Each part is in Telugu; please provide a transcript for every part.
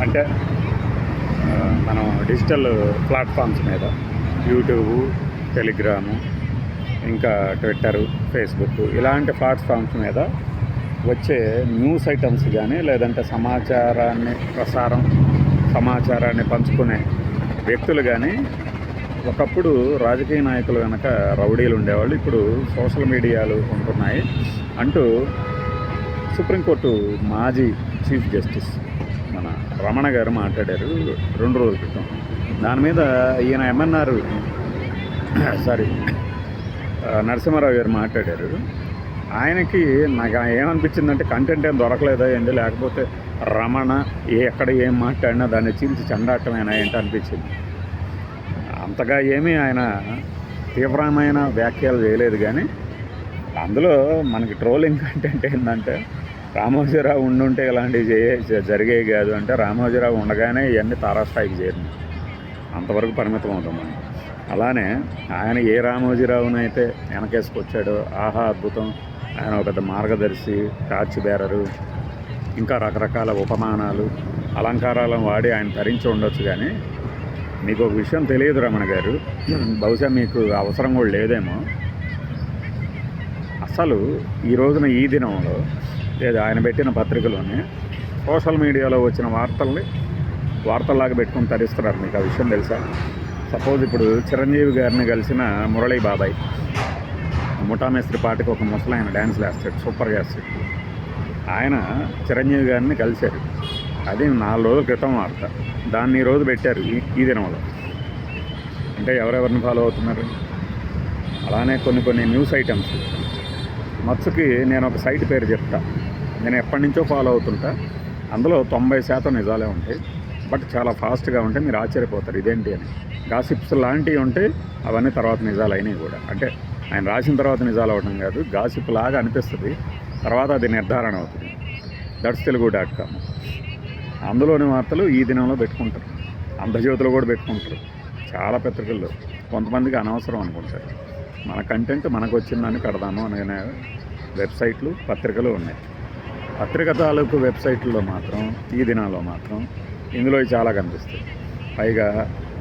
అంటే మనం డిజిటల్ ప్లాట్ఫామ్స్ మీద యూట్యూబ్ టెలిగ్రాము ఇంకా ట్విట్టర్ ఫేస్బుక్ ఇలాంటి ప్లాట్ఫామ్స్ మీద వచ్చే న్యూస్ ఐటమ్స్ కానీ లేదంటే సమాచారాన్ని ప్రసారం సమాచారాన్ని పంచుకునే వ్యక్తులు కానీ ఒకప్పుడు రాజకీయ నాయకులు కనుక రౌడీలు ఉండేవాళ్ళు ఇప్పుడు సోషల్ మీడియాలు ఉంటున్నాయి అంటూ సుప్రీంకోర్టు మాజీ చీఫ్ జస్టిస్ రమణ గారు మాట్లాడారు రెండు రోజుల క్రితం. దాని మీద ఈయన ఎంఎన్ఆర్ సారీ నరసింహారావు గారు మాట్లాడారు. ఆయనకి నాకు ఏమనిపించిందంటే కంటెంట్ ఏం దొరకలేదా ఏంటి? లేకపోతే రమణ ఏ ఎక్కడ ఏం మాట్లాడినా దాన్ని చీల్చి చెండాటమేనా ఏంటి అనిపించింది. అంతగా ఏమీ ఆయన తీవ్రమైన వ్యాఖ్యలు చేయలేదు కానీ అందులో మనకి ట్రోలింగ్ కంటెంట్ ఏంటంటే రామోజీరావు ఉండుంటే ఇలాంటివి చేయ జరిగేవి కాదు అంటే రామోజీరావు ఉండగానే ఇవన్నీ తారాస్థాయికి చేరింది అంతవరకు పరిమితం అవుతాం అలానే ఆయన ఏ రామోజీరావునైతే వెనకేసుకొచ్చాడో ఆహా అద్భుతం. ఆయన ఒక పెద్ద మార్గదర్శి టార్చ్ బేరరు ఇంకా రకరకాల ఉపమానాలు అలంకారాలను వాడి ఆయన ధరించి ఉండొచ్చు కానీ మీకు ఒక విషయం తెలియదు రమణ గారు. బహుశా మీకు అవసరం కూడా లేదేమో. అసలు ఈ రోజున ఈ దినంలో లేదు ఆయన పెట్టిన పత్రికలోనే సోషల్ మీడియాలో వచ్చిన వార్తల్ని వార్తల్లాగా పెట్టుకుని తరిస్తున్నారు మీకు ఆ విషయం తెలుసా? సపోజ్ ఇప్పుడు చిరంజీవి గారిని కలిసిన మురళీ బాబాయ్ ముఠామేస్త్రి పాటకి ఒక ముసలాయన ఆయన డ్యాన్స్ వేస్తాడు సూపర్ చేస్తాడు ఆయన చిరంజీవి గారిని కలిశారు. అది నాలుగు రోజుల క్రితం వార్త. దాన్ని ఈరోజు రోజు పెట్టారు ఈ దినంలో. అంటే ఎవరెవరిని ఫాలో అవుతున్నారు? అలానే కొన్ని కొన్ని న్యూస్ ఐటమ్స్. మత్స్సుకి నేను ఒక సైట్ పేరు చెప్తాను నేను ఎప్పటి నుంచో ఫాలో అవుతుంటా. అందులో తొంభై శాతం నిజాలే ఉంటాయి. బట్ చాలా ఫాస్ట్గా ఉంటే మీరు ఆశ్చర్యపోతారు ఇదేంటి అని. గాసిప్స్ లాంటివి ఉంటే అవన్నీ తర్వాత నిజాలు అయినాయి కూడా. అంటే ఆయన రాసిన తర్వాత నిజాలు అవడం కాదు గాసిప్ లాగా అనిపిస్తుంది. తర్వాత అది నిర్ధారణ అవుతుంది. That's Telugu dot com. అందులోని వార్తలు ఈ దినంలో పెట్టుకుంటారు. అంధజ్యోతిలో కూడా పెట్టుకుంటారు. చాలా పత్రికల్లో కొంతమందికి అనవసరం అనుకుంటారు. మన కంటెంట్ మనకు వచ్చిందని పెడదాము అనే వెబ్సైట్లు పత్రికలు ఉన్నాయి. పత్రిక తాలూకు వెబ్సైట్లో మాత్రం ఈ దినాల్లో మాత్రం ఇందులో చాలా కనిపిస్తాయి పైగా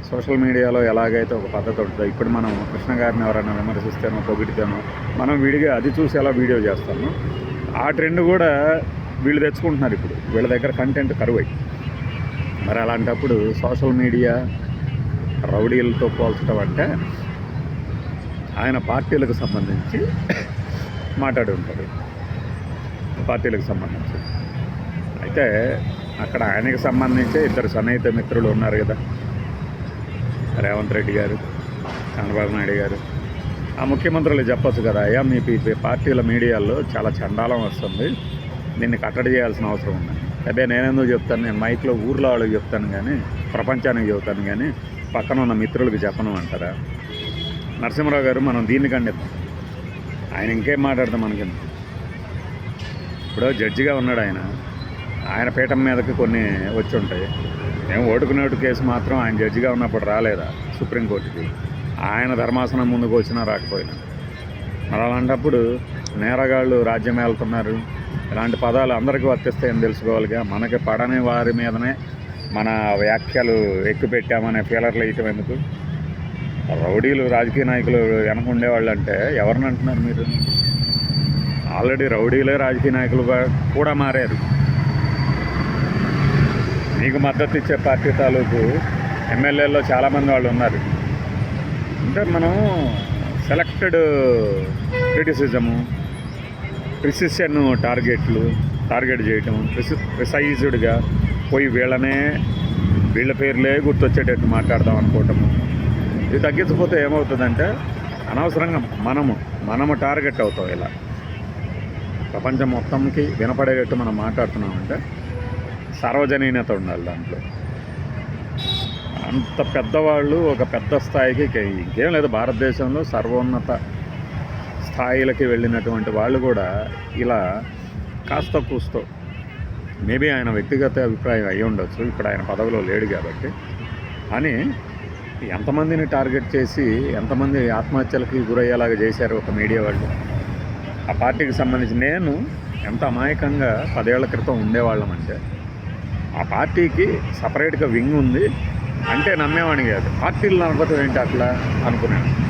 సోషల్ మీడియాలో ఎలాగైతే ఒక పద్ధతి ఉంటుందో ఇప్పుడు మనం కృష్ణ గారిని ఎవరైనా విమర్శిస్తేనో పొగిడితేనో మనం విడిగా అది చూసి ఎలా వీడియో చేస్తాము. ఆ ట్రెండ్ కూడా వీళ్ళు తెచ్చుకుంటున్నారు ఇప్పుడు. వీళ్ళ దగ్గర కంటెంట్ కరువై. మరి అలాంటప్పుడు సోషల్ మీడియా రౌడీలతో పోల్చడం అంటే ఆయన పార్టీలకు సంబంధించి మాట్లాడి ఉంటారు పార్టీలకు సంబంధించి. అయితే అక్కడ ఆయనకి సంబంధించి ఇద్దరు సన్నిహిత మిత్రులు ఉన్నారు కదా. రేవంత్ రెడ్డి గారు చంద్రబాబు నాయుడు గారు. ఆ ముఖ్యమంత్రులు చెప్పొచ్చు కదా అయ్యా మీ పార్టీల మీడియాలో చాలా చండాలం వస్తుంది. దీన్ని కట్టడి చేయాల్సిన అవసరం ఉంది. అదే నేనెందుకు చెప్తాను? నేను మైక్లో ఊర్లో వాళ్ళకి చెప్తాను కానీ ప్రపంచానికి చెబుతాను కానీ పక్కన ఉన్న మిత్రులకు చెప్పను అంటారా? నరసింహరావు గారు మనం దీన్ని ఖండిద్దాం. ఆయన ఇంకేం మాట్లాడదాం మనకి? ఇప్పుడు జడ్జిగా ఉన్నాడు ఆయన. ఆయన పీఠం మీదకి కొన్ని వచ్చి ఉంటాయి. మేము ఓటుకునేటు కేసు మాత్రం ఆయన జడ్జిగా ఉన్నప్పుడు రాలేదా సుప్రీంకోర్టుకి ఆయన ధర్మాసనం ముందుకు వచ్చినా రాకపోయినా. మరి అలాంటప్పుడు నేరగాళ్ళు రాజ్యం వెళ్తున్నారు ఇలాంటి పదాలు అందరికీ వర్తిస్తాయని తెలుసుకోవాలిగా. మనకి పడని వారి మీదనే మన వ్యాఖ్యలు ఎక్కుపెట్టామనే ఫీలర్లు వేయటం ఎందుకు? రౌడీలు రాజకీయ నాయకులు వెనక ఉండేవాళ్ళు అంటే ఎవరిని అంటున్నారు మీరు? ఆల్రెడీ రౌడీలే రాజకీయ నాయకులుగా కూడా మారారు. మీకు మద్దతు ఇచ్చే పార్టీ తాలూకు ఎమ్మెల్యేల్లో చాలామంది వాళ్ళు ఉన్నారు. అంటే మనం సెలెక్టెడ్ క్రిటిసిజము ప్రిసిషన్ టార్గెట్లు టార్గెట్ చేయటం ప్రిసి ప్రిసైజ్డ్గా పోయి వీళ్ళనే వీళ్ళ పేర్లే గుర్తొచ్చేటట్టు మాట్లాడదాం అనుకోవటము. ఇది తగ్గించకపోతే ఏమవుతుందంటే అనవసరంగా మనము మనము టార్గెట్ అవుతాం ఇలా. ప్రపంచం మొత్తంకి వినపడేటట్టు మనం మాట్లాడుతున్నామంటే సార్వజనీయత ఉండాలి దాంట్లో. అంత పెద్దవాళ్ళు ఒక పెద్ద స్థాయికి ఇంకేం లేదు భారతదేశంలో సర్వోన్నత స్థాయిలకి వెళ్ళినటువంటి వాళ్ళు కూడా ఇలా కాస్త కూస్తో మేబీ ఆయన వ్యక్తిగత అభిప్రాయం అయి ఉండొచ్చు ఇప్పుడు ఆయన పదవిలో లేడు కాబట్టి. అని ఎంతమందిని టార్గెట్ చేసి ఎంతమంది ఆత్మహత్యలకి గురయ్యేలాగా చేశారు ఒక మీడియా వాళ్ళు? ఆ పార్టీకి సంబంధించి నేను ఎంత అమాయకంగా పదేళ్ళ క్రితం ఉండేవాళ్ళమంటే ఆ పార్టీకి సపరేట్గా వింగ్ ఉంది అంటే నమ్మేవాడిని కాదు. పార్టీలు నడపడం ఏంటి అట్లా అనుకున్నాను.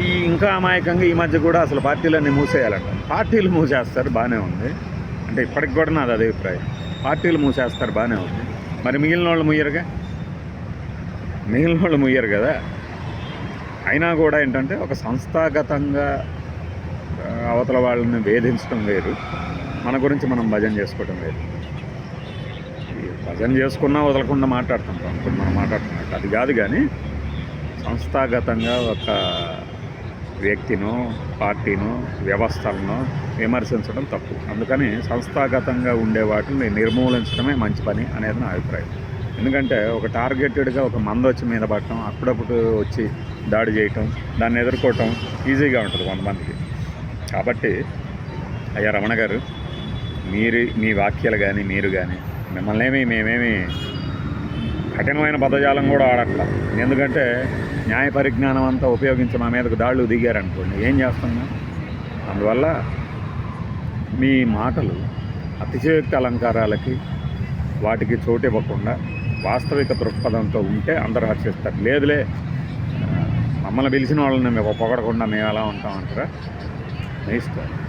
ఈ ఇంకా అమాయకంగా ఈ మధ్య కూడా అసలు పార్టీలన్నీ మూసేయాలంట. పార్టీలు మూసేస్తారు బాగానే ఉంది. అంటే ఇప్పటికి కూడా నాది అదే అభిప్రాయం. పార్టీలు మూసేస్తారు బాగానే ఉంది. మరి మిగిలిన వాళ్ళు ముయ్యరుగా మిగిలిన వాళ్ళు ముయ్యరు కదా? అయినా కూడా ఏంటంటే ఒక సంస్థాగతంగా అవతల వాళ్ళని వేధించడం వేరు. మన గురించి మనం భజన చేసుకోవటం వేరు. భజన చేసుకున్నా వదలకుండా మాట్లాడుతుంటాం ఇప్పుడు మనం మాట్లాడుతున్నట్టు అది కాదు కానీ సంస్థాగతంగా ఒక వ్యక్తినో పార్టీనో వ్యవస్థలను విమర్శించడం తప్పు. అందుకని సంస్థాగతంగా ఉండే వాటిని నిర్మూలించడమే మంచి పని అనేది నా అభిప్రాయం. ఎందుకంటే ఒక టార్గెటెడ్గా ఒక మంద వచ్చి మీద పడటం అప్పుడప్పుడు వచ్చి దాడి చేయటం దాన్ని ఎదుర్కోవటం ఈజీగా ఉంటుంది కొంతమందికి. కాబట్టి అయ్యా రమణ గారు మీరు మీ వాక్యాలు కానీ మీరు కానీ మిమ్మల్ని ఏమి మేమేమి కఠినమైన పదజాలం కూడా ఆడట్లా. ఎందుకంటే న్యాయ పరిజ్ఞానం అంతా ఉపయోగించి మా మీదకు దాళ్ళు దిగారనుకోండి ఏం చేస్తున్నాం అందువల్ల మీ మాటలు అతిశయోక్తి అలంకారాలకి వాటికి చోటు ఇవ్వకుండా వాస్తవిక దృక్పథంతో ఉంటే అందరూ హర్షిస్తారు లేదులే మమ్మల్ని పిలిచిన వాళ్ళని మేము పొగడకుండా మేము ఎలా ఉంటామంటారా నమస్కారం